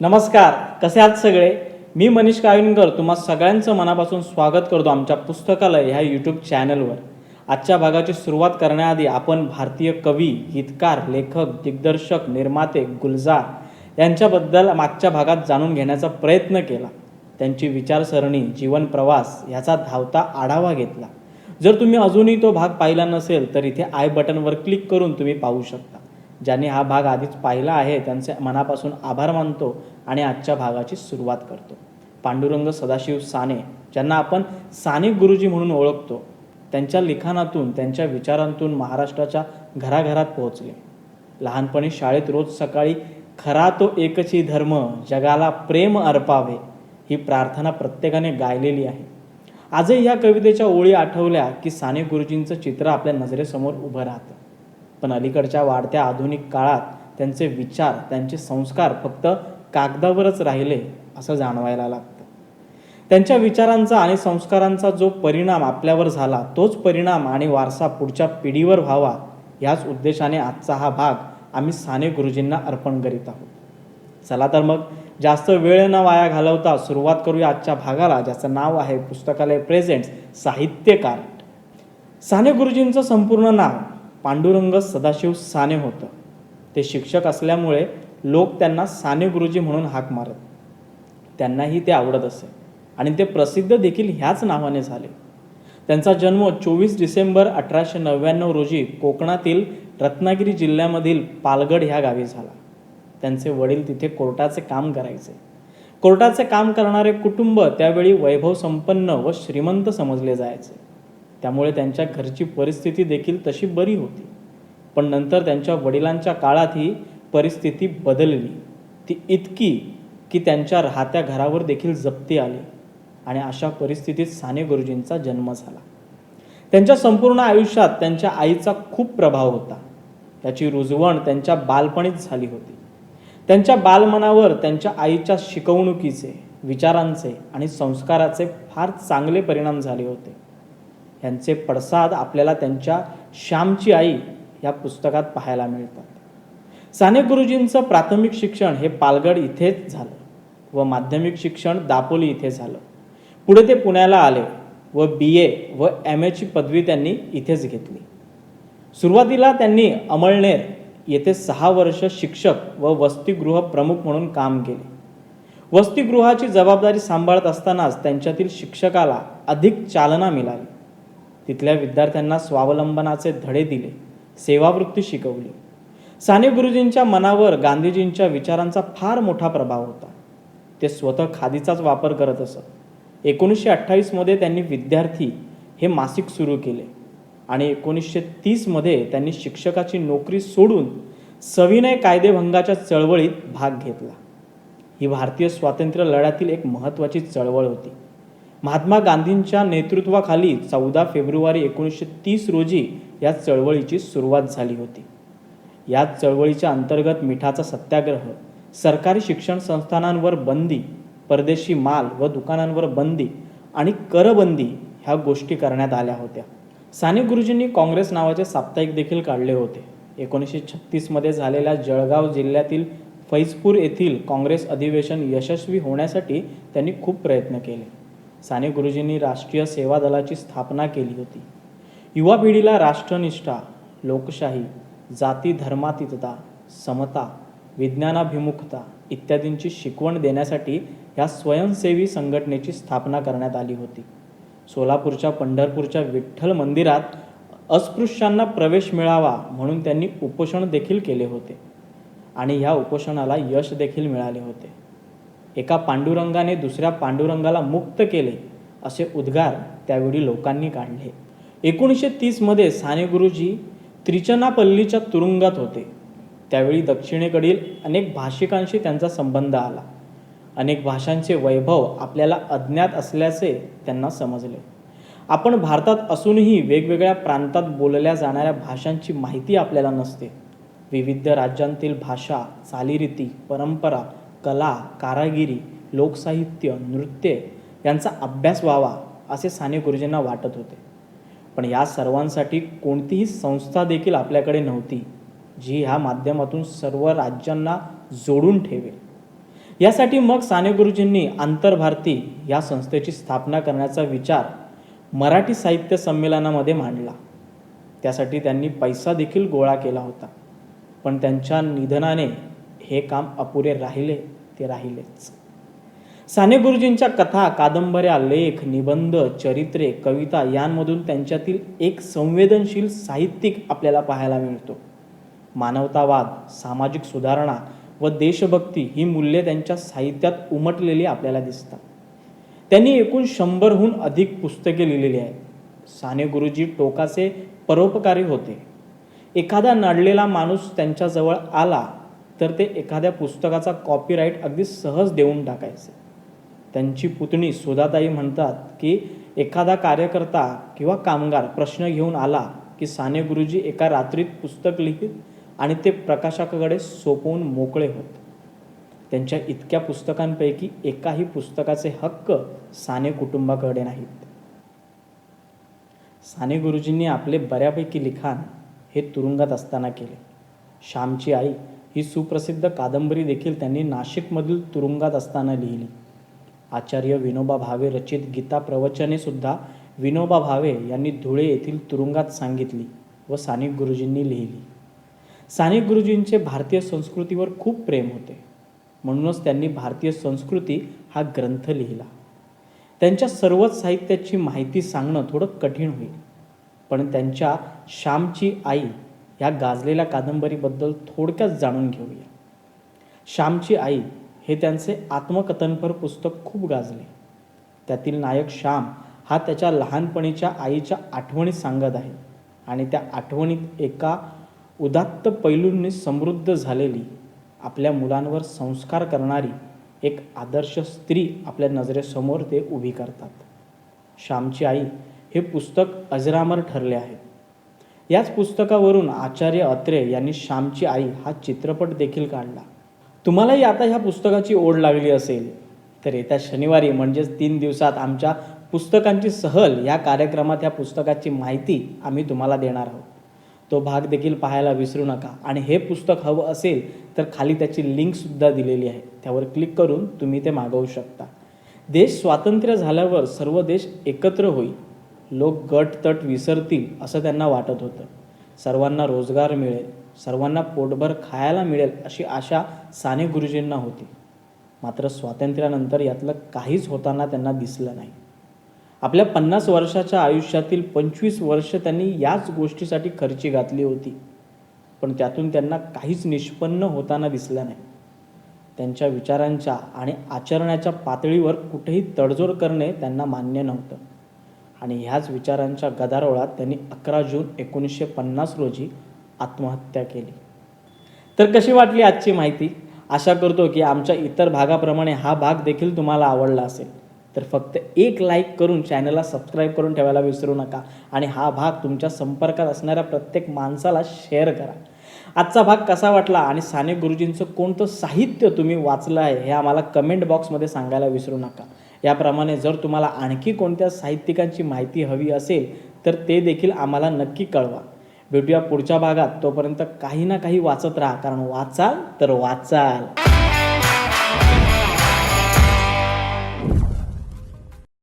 नमस्कार कसे आहात सगळे? मी मनीष काविनकर तुम्हा सगळ्यांचं मनापासून स्वागत करतो आमच्या पुस्तकालय ह्या यूट्यूब चॅनलवर आजच्या भागाची सुरुवात करण्याआधी आपण भारतीय कवी गीतकार लेखक दिग्दर्शक निर्माते गुलजार यांच्याबद्दल मागच्या भागात जाणून घेण्याचा प्रयत्न केला. त्यांची विचारसरणी जीवन प्रवास ह्याचा धावता आढावा घेतला. जर तुम्ही अजूनही तो भाग पाहिला नसेल तर इथे आय बटनवर क्लिक करून तुम्ही पाहू शकता. ज्यांनी हा भाग आधीच पाहिला आहे त्यांचे मनापासून आभार मानतो आणि आजच्या भागाची सुरुवात करतो. पांडुरंग सदाशिव साने ज्यांना आपण साने गुरुजी म्हणून ओळखतो त्यांच्या लिखाणातून त्यांच्या विचारांतून महाराष्ट्राच्या घराघरात पोहोचले. लहानपणी शाळेत रोज सकाळी खरा तो एकची धर्म जगाला प्रेम अर्पावे ही प्रार्थना प्रत्येकाने गायलेली आहे. आजही या कवितेच्या ओळी आठवल्या की साने गुरुजींचं चित्र आपल्या नजरेसमोर उभं राहतं. पण अलीकडच्या वाढत्या आधुनिक काळात त्यांचे विचार त्यांचे संस्कार फक्त कागदावरच राहिले असं जाणवायला लागतं. त्यांच्या विचारांचा आणि संस्कारांचा जो परिणाम आपल्यावर झाला तोच परिणाम आणि वारसा पुढच्या पिढीवर व्हावा याच उद्देशाने आजचा हा भाग आम्ही साने गुरुजींना अर्पण करीत आहोत. चला तर मग जास्त वेळ न वाया घालवता सुरुवात करूया आजच्या भागाला ज्याचं नाव आहे पुस्तकालय प्रेझेंट्स साहित्यकार. साने गुरुजींचं संपूर्ण नाव पांडुरंग सदाशिव साने होतं. ते शिक्षक असल्यामुळे लोक त्यांना साने गुरुजी म्हणून हाक मारत. त्यांनाही ते आवडत असे. आणि ते प्रसिद्ध देखील ह्याच नावाने झाले. त्यांचा जन्म चोवीस डिसेंबर अठराशे नव्याण्णव रोजी कोकणातील रत्नागिरी जिल्ह्यामधील पालगड ह्या गावी झाला. त्यांचे वडील तिथे कोर्टाचे काम करायचे. कोर्टाचे काम करणारे कुटुंब त्यावेळी वैभव संपन्न व श्रीमंत समजले जायचे. त्यामुळे त्यांच्या घरची परिस्थिती देखील तशी बरी होती. पण नंतर त्यांच्या वडिलांच्या काळात ही परिस्थिती बदलली. ती इतकी की त्यांच्या राहत्या घरावर देखील जप्ती आली आणि अशा परिस्थितीत साने गुरुजींचा जन्म झाला. त्यांच्या संपूर्ण आयुष्यात त्यांच्या आईचा खूप प्रभाव होता. त्याची रुजवण त्यांच्या बालपणीच झाली होती. त्यांच्या बालमनावर त्यांच्या आईच्या शिकवणुकीचे विचारांचे आणि संस्काराचे फार चांगले परिणाम झाले होते. यांचे पडसाद आपल्याला त्यांच्या श्यामची आई या पुस्तकात पाहायला मिळतात. साने गुरुजींचं प्राथमिक शिक्षण हे पालगड इथेच झालं व माध्यमिक शिक्षण दापोली इथे झालं. पुढे ते पुण्याला आले व बी ए व एम एची पदवी त्यांनी इथेच घेतली. सुरुवातीला त्यांनी अमळनेर येथे सहा वर्ष शिक्षक व वसतिगृह प्रमुख म्हणून काम केले. वसतिगृहाची जबाबदारी सांभाळत असतानाच त्यांच्यातील शिक्षकाला अधिक चालना मिळाली. तिथल्या विद्यार्थ्यांना स्वावलंबनाचे धडे दिले सेवावृत्ती शिकवली. साने गुरुजींच्या मनावर गांधीजींच्या विचारांचा फार मोठा प्रभाव होता. ते स्वतः खादीचाच वापर करत असत. एकोणीसशे अठ्ठावीसमध्ये त्यांनी विद्यार्थी हे मासिक सुरू केले आणि एकोणीसशे तीसमध्ये त्यांनी शिक्षकाची नोकरी सोडून सविनय कायदेभंगाच्या चळवळीत भाग घेतला. ही भारतीय स्वातंत्र्य लढ्यातील एक महत्त्वाची चळवळ होती. महात्मा गांधींच्या नेतृत्वाखाली चौदा फेब्रुवारी एकोणीसशे तीस रोजी या चळवळीची सुरुवात झाली होती. या चळवळीच्या अंतर्गत मिठाचा सत्याग्रह सरकारी शिक्षण संस्थानांवर बंदी परदेशी माल व दुकानांवर बंदी आणि करबंदी ह्या गोष्टी करण्यात आल्या होत्या. साने गुरुजींनी काँग्रेस नावाचे साप्ताहिक देखील काढले होते. एकोणीसशे छत्तीसमध्ये झालेल्या जळगाव जिल्ह्यातील फैजपूर येथील काँग्रेस अधिवेशन यशस्वी होण्यासाठी त्यांनी खूप प्रयत्न केले. साने गुरुजींनी राष्ट्रीय सेवा दलाची स्थापना केली होती. युवा पिढीला राष्ट्रनिष्ठा लोकशाही जाती धर्मातीतता समता विज्ञानाभिमुखता इत्यादींची शिकवण देण्यासाठी या स्वयंसेवी संघटनेची स्थापना करण्यात आली होती. सोलापूरच्या पंढरपूरच्या विठ्ठल मंदिरात अस्पृश्यांना प्रवेश मिळावा म्हणून त्यांनी उपोषण देखील केले होते आणि ह्या उपोषणाला यश देखील मिळाले होते. एका पांडुरंगाने दुसऱ्या पांडुरंगाला मुक्त केले असे उद्गार त्यावेळी लोकांनी काढले. एकोणीसशे तीसमध्ये साने गुरुजी त्रिचनापल्लीच्या तुरुंगात होते. त्यावेळी दक्षिणेकडील अनेक भाषिकांशी त्यांचा संबंध आला. अनेक भाषांचे वैभव आपल्याला अज्ञात असल्याचे त्यांना समजले. आपण भारतात असूनही वेगवेगळ्या प्रांतात बोलल्या जाणाऱ्या भाषांची माहिती आपल्याला नसते. विविध राज्यांतील भाषा चालीरीती परंपरा कला कारागिरी लोकसाहित्य नृत्य यांचा अभ्यास व्हावा असे साने गुरुजींना वाटत होते. पण या सर्वांसाठी कोणतीही संस्था देखील आपल्याकडे नव्हती जी ह्या माध्यमातून सर्व राज्यांना जोडून ठेवेल. यासाठी मग साने गुरुजींनी आंतरभारती या संस्थेची स्थापना करण्याचा विचार मराठी साहित्य संमेलनामध्ये मांडला. त्यासाठी त्यांनी पैसा देखील गोळा केला होता. पण त्यांच्या निधनाने हे काम अपुरे राहिले ते राहिलेच. साने गुरुजींच्या कथा कादंबऱ्या लेख निबंध चरित्रे कविता यांमधून त्यांच्यातील एक संवेदनशील साहित्यिक आपल्याला पाहायला मिळतो. मानवतावाद सामाजिक सुधारणा व देशभक्ती ही मूल्ये त्यांच्या साहित्यात उमटलेली आपल्याला दिसतात. त्यांनी एकूण शंभरहून अधिक पुस्तके लिहिलेली आहेत. साने गुरुजी टोकाचे परोपकारी होते. एखादा नडलेला माणूस त्यांच्याजवळ आला तर ते एखाद्या पुस्तकाचा कॉपीराईट अगदी सहज देऊन टाकायचे. त्यांची पुतणी सुधाताई म्हणतात की एखादा कार्यकर्ता किंवा कामगार प्रश्न घेऊन आला की साने गुरुजी एका रात्रीत पुस्तक लिहित आणि ते प्रकाशकाकडे सोपवून मोकळे होत. त्यांच्या इतक्या पुस्तकांपैकी एकाही पुस्तकाचे हक्क साने कुटुंबाकडे नाहीत. साने गुरुजींनी आपले बऱ्यापैकी लिखाण हे तुरुंगात असताना केले. श्यामची आई ही सुप्रसिद्ध कादंबरी देखील त्यांनी नाशिकमधील तुरुंगात असताना लिहिली. आचार्य विनोबा भावे रचित गीता प्रवचने सुद्धा विनोबा भावे यांनी धुळे येथील तुरुंगात सांगितली व सानिक गुरुजींनी लिहिली. सानिक गुरुजींचे भारतीय संस्कृतीवर खूप प्रेम होते. म्हणूनच त्यांनी भारतीय संस्कृती हा ग्रंथ लिहिला. त्यांच्या सर्वच साहित्याची माहिती सांगणं थोडं कठीण होईल. पण त्यांच्या श्यामची आई ह्या गाजलेल्या कादंबरीबद्दल थोडक्यात जाणून घेऊया. श्यामची आई हे त्यांचे आत्मकथनपर पुस्तक खूप गाजले. त्यातील नायक श्याम हा त्याच्या लहानपणीच्या आईच्या आठवणी सांगत आहे आणि त्या आठवणीत एका उदात्त पैलूंनी समृद्ध झालेली आपल्या मुलांवर संस्कार करणारी एक आदर्श स्त्री आपल्या नजरेसमोर ते उभी करतात. श्यामची आई हे पुस्तक अजरामर ठरले आहे. याच पुस्तकावरून आचार्य अत्रे यांनी श्यामची आई हा चित्रपट देखील काढला. तुम्हालाही आता ह्या पुस्तकाची ओढ लागली असेल. तर येत्या शनिवारी म्हणजेच तीन दिवसात आमच्या पुस्तकांची सहल या कार्यक्रमात ह्या पुस्तकाची माहिती आम्ही तुम्हाला देणार आहोत. तो भाग देखील पाहायला विसरू नका. आणि हे पुस्तक हवं असेल तर खाली त्याची लिंकसुद्धा दिलेली आहे. त्यावर क्लिक करून तुम्ही ते मागवू शकता. देश स्वातंत्र्य झाल्यावर सर्व देश एकत्र होईल. लोक गट तट विसरतील असं त्यांना वाटत होतं. सर्वांना रोजगार मिळेल सर्वांना पोटभर खायला मिळेल अशी आशा साने गुरुजींना होती. मात्र स्वातंत्र्यानंतर यातलं काहीच होताना त्यांना दिसलं नाही. आपल्या पन्नास वर्षाच्या आयुष्यातील पंचवीस वर्ष त्यांनी याच गोष्टीसाठी खर्ची घातली होती. पण त्यातून त्यांना काहीच निष्पन्न होताना दिसलं नाही. त्यांच्या विचारांच्या आणि आचरणाच्या पातळीवर कुठेही तडजोड करणे त्यांना मान्य नव्हतं. आणि ह्याच विचारांच्या गदारोळात त्यांनी अकरा जून एकोणीसशे पन्नास रोजी आत्महत्या केली. तर कशी वाटली आजची माहिती? आशा करतो की आमच्या इतर भागाप्रमाणे हा भाग देखील तुम्हाला आवडला असेल. तर फक्त एक लाईक करून चॅनलला सबस्क्राईब करून ठेवायला विसरू नका आणि हा भाग तुमच्या संपर्कात असणाऱ्या प्रत्येक माणसाला शेअर करा. आजचा भाग कसा वाटला आणि साने गुरुजींचं कोणतं साहित्य तुम्ही वाचलं आहे हे आम्हाला कमेंट बॉक्समध्ये सांगायला विसरू नका. याप्रमाणे जर तुम्हाला आणखी कोणत्या साहित्यिकांची माहिती हवी असेल तर ते देखील आम्हाला नक्की कळवा. भेटूया पुढच्या भागात. तोपर्यंत काही ना काही वाचत राहा. कारण वाचाल तर वाचाल.